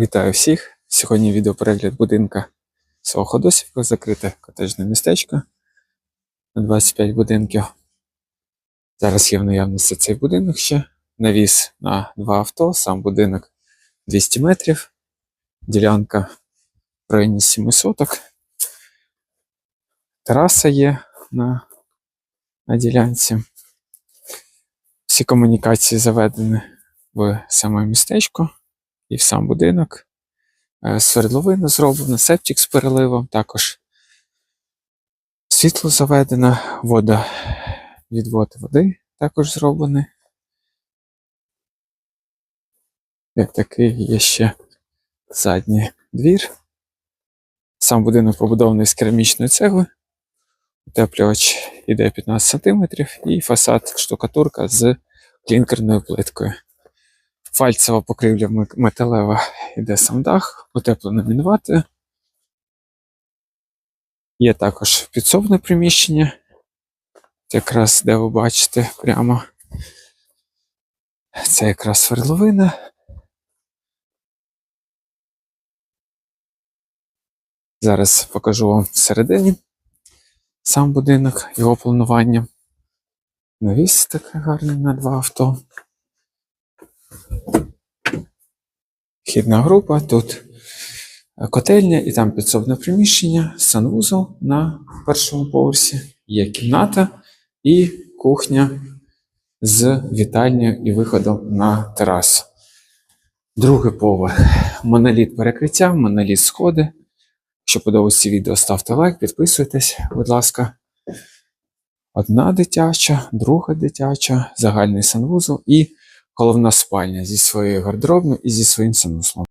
Вітаю всіх! Сьогодні відеоперегляд будинка село Ходосівка, закрите котежне містечко на 25 будинків. Зараз є в наявності цей будинок ще. Навіс на два авто, сам будинок 200 метрів, ділянка в районі 7 соток. Тераса є на, на ділянці. Всі комунікації заведені в саме містечко і в сам будинок. Е, Свердловина зроблена, септик з переливом, також світло заведено, вода, відвод води також зроблений. Як такий є ще задній двір. Сам будинок побудований з керамічної цегли. Утеплювач іде 15 см і фасад штукатурка з клінкерною плиткою. Фальцева покрівля металева іде сам дах, утеплено мінвати. Є також підсобне приміщення. Якраз де ви бачите прямо. Це якраз свердловина. Зараз покажу вам всередині сам будинок, його планування. Навіс такий гарний на два авто. Вхідна група, тут котельня і там підсобне приміщення, санвузол на першому поверсі, є кімната і кухня з вітальнею і виходом на терасу. Другий поверх. Моноліт перекриття, моноліт сходи. Якщо подобається відео, ставте лайк, підписуйтесь, будь ласка. Одна дитяча, друга дитяча, загальний санвузол і головна спальня зі своєю гардеробною і зі своїм санузлом.